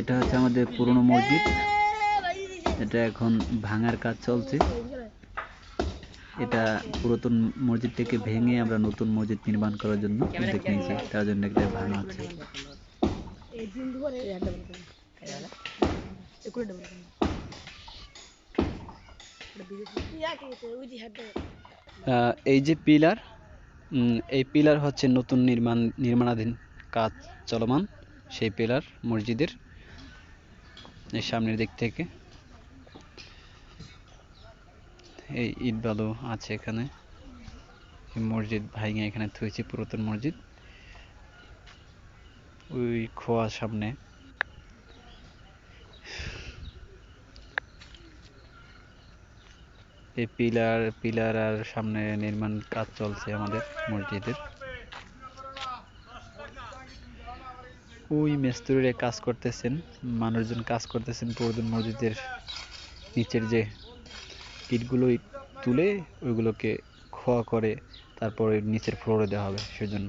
এটা হচ্ছে আমাদের পুরনো মসজিদ। এটা এখন ভাঙার কাজ চলছে। এটা পুরাতন মসজিদটাকে ভেঙে আমরা নতুন মসজিদ নির্মাণ করার জন্য উদ্যোগ নিয়েছি। তার জন্য এটা ভাঙা আহ, এই যে পিলার এই পিলার হচ্ছে নতুন নির্মাণ নির্মাণাধীন কাজ চলমান। সেই পিলার মসজিদের এই সামনের দিক থেকে। এই ইট বালু আছে এখানে। মসজিদ ভাঙে এখানে থুয়েছি পুরাতন মসজিদ। ওই খোয়া সামনে। এই পিলার পিলার আর সামনে নির্মাণ কাজ চলছে আমাদের মসজিদের। ওই মিস্ত্রিরে কাজ করতেছেন, মানুষজন কাজ করতেছেন পুরোদিন মসজিদের নিচের যে ইটগুলো তুলে ওইগুলোকে খোয়া করে তারপরে নিচের ফ্লোরে দেওয়া হবে, সেজন্য।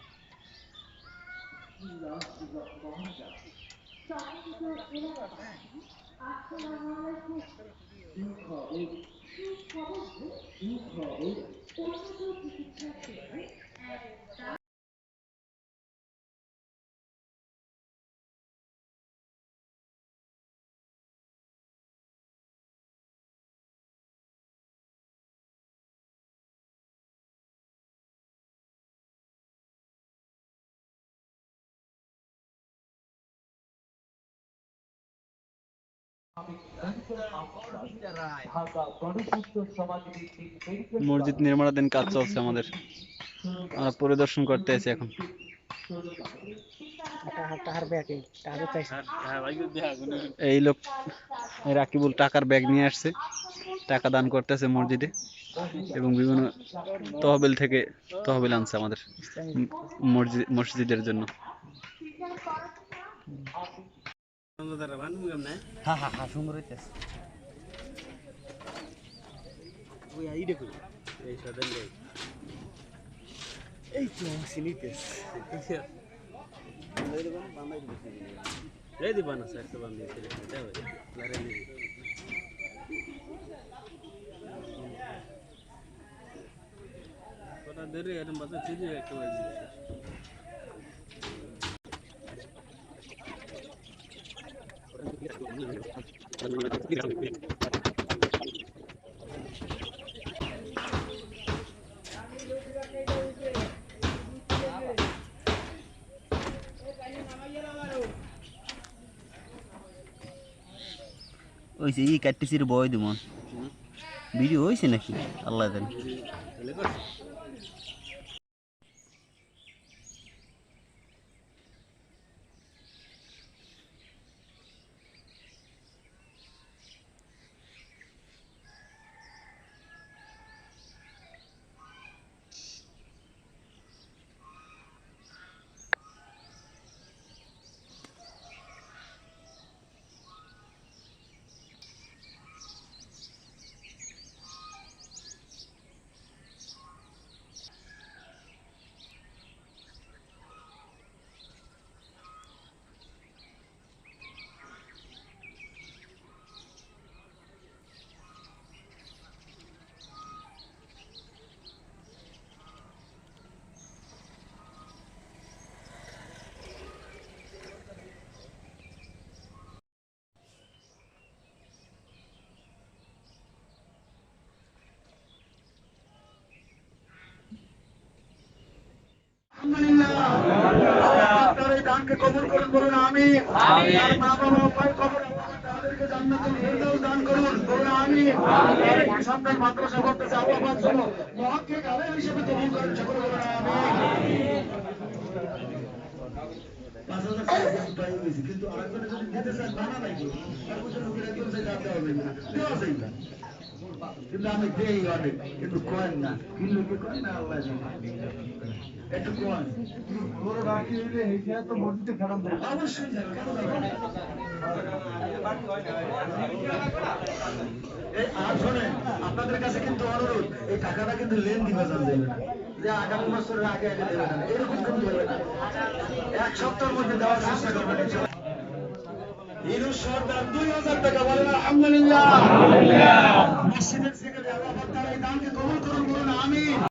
You called. You called. মসজিদ নির্মাণাধীন কাজ চলছে আমাদের। আমরা পরিদর্শন করতে আছি এখন। এই লোক রাকিবুল টাকার ব্যাগ নিয়ে আসছে, টাকা দান করতেছে মসজিদে এবং বিভিন্ন তহবিল থেকে তহবিল আনছে আমাদের মসজিদ মসজিদের জন্য। হ্যাঁ হ্যাঁ হ্যাঁ সুন্দর হইতেছে ওই আইডে করি এই সাদা এই তো সিনিতেস এই দিবা না স্যার তো বান্ধি ছিল যাও লারে নি কটা দেরি এরম বাজে চিনি একটা বাজে ওই যে ই কাটতেছির বয় দিমন। ভিডিও হয়েছে নাকি? আল্লাহ জানে। করুন বলুন আমি মা বাবা কবর তাদেরকে জান্নাতুল ফেরদাউস দান করুন বলুন আমি সন্তান মাদ্রাসা করতেছে আল্লাহ পাক যেন মুহাক্কিক হিসেবে কবুল করেন সকলে বলুন আমি পাঁচ হাজার টাকা কিন্তু হয়েছে, কিন্তু আরেকজনে যদি দিতে চায়, বানা নাই কেউ। লোকের একজন চাই, তার দেওয়া না। দেওয়া যাবে না। কিন্তু আমি দেই অনেক কিন্তু কয়েন না কিন্তু কি কয় না আল্লাহ আর শোনেন আপনাদের কাছে কিন্তু অনুরোধ এই টাকাটা কিন্তু লেন দিবে যান যে আগামী বছরের আগে আগে দেবে না এরকম কিন্তু দেবে না। এক সপ্তাহের মধ্যে দেওয়ার চেষ্টা করবেন ইনশাআল্লাহ। ইনুস দুই হাজার টাকা বলেন আলহামদুলিল্লাহ। মসজিদের সেক্রেটারি আল্লাহ পাক এই দানকে কবুল করুন বলুন আমিন।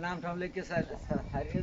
नाम ठाम लेके सारे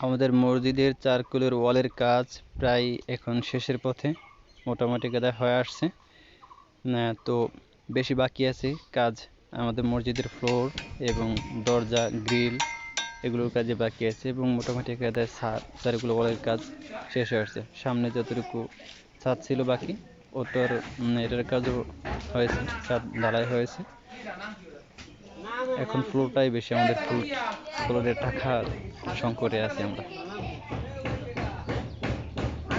আমাদের মসজিদের চারকুলের ওয়ালের কাজ প্রায় এখন শেষের পথে, মোটামুটি কাদা হয়ে আসছে। তো বেশি বাকি আছে কাজ আমাদের মসজিদের ফ্লোর এবং দরজা, গ্রিল এগুলোর কাজে বাকি আছে এবং মোটামুটি কাদায় ছাদ চারকুলের ওয়ালের কাজ শেষ হয়ে আসছে। সামনে যতটুকু ছাদ ছিল বাকি, ওটার এটার কাজও হয়েছে, ছাদ ঢালাই হয়েছে। এখন ফ্লোরটাই বেশি আমাদের ফ্লোর ফ্লোরের টাকা সংকটে আছি আমরা।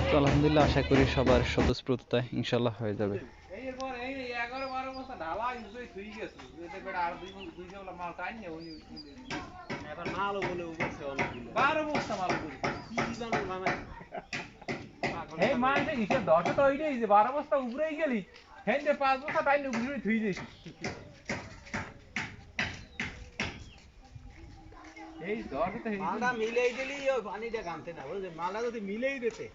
তো আলহামদুলিল্লাহ আশা করি সবার স্বতঃস্ফূর্ততা ইনশাল্লাহ হয়ে যাবে। এই জানো মানে। হিসেব তো ওইটাই যে বারো বস্তা উপরেই গেলি হেন পাঁচ বস্তা টাইন উপরে থুই দিয়েছি এই দশ তো মালটা মিলেই দিলি, ওই পানিটা গামতে না, বুঝলি? মালটা যদি মিলেই দিতে।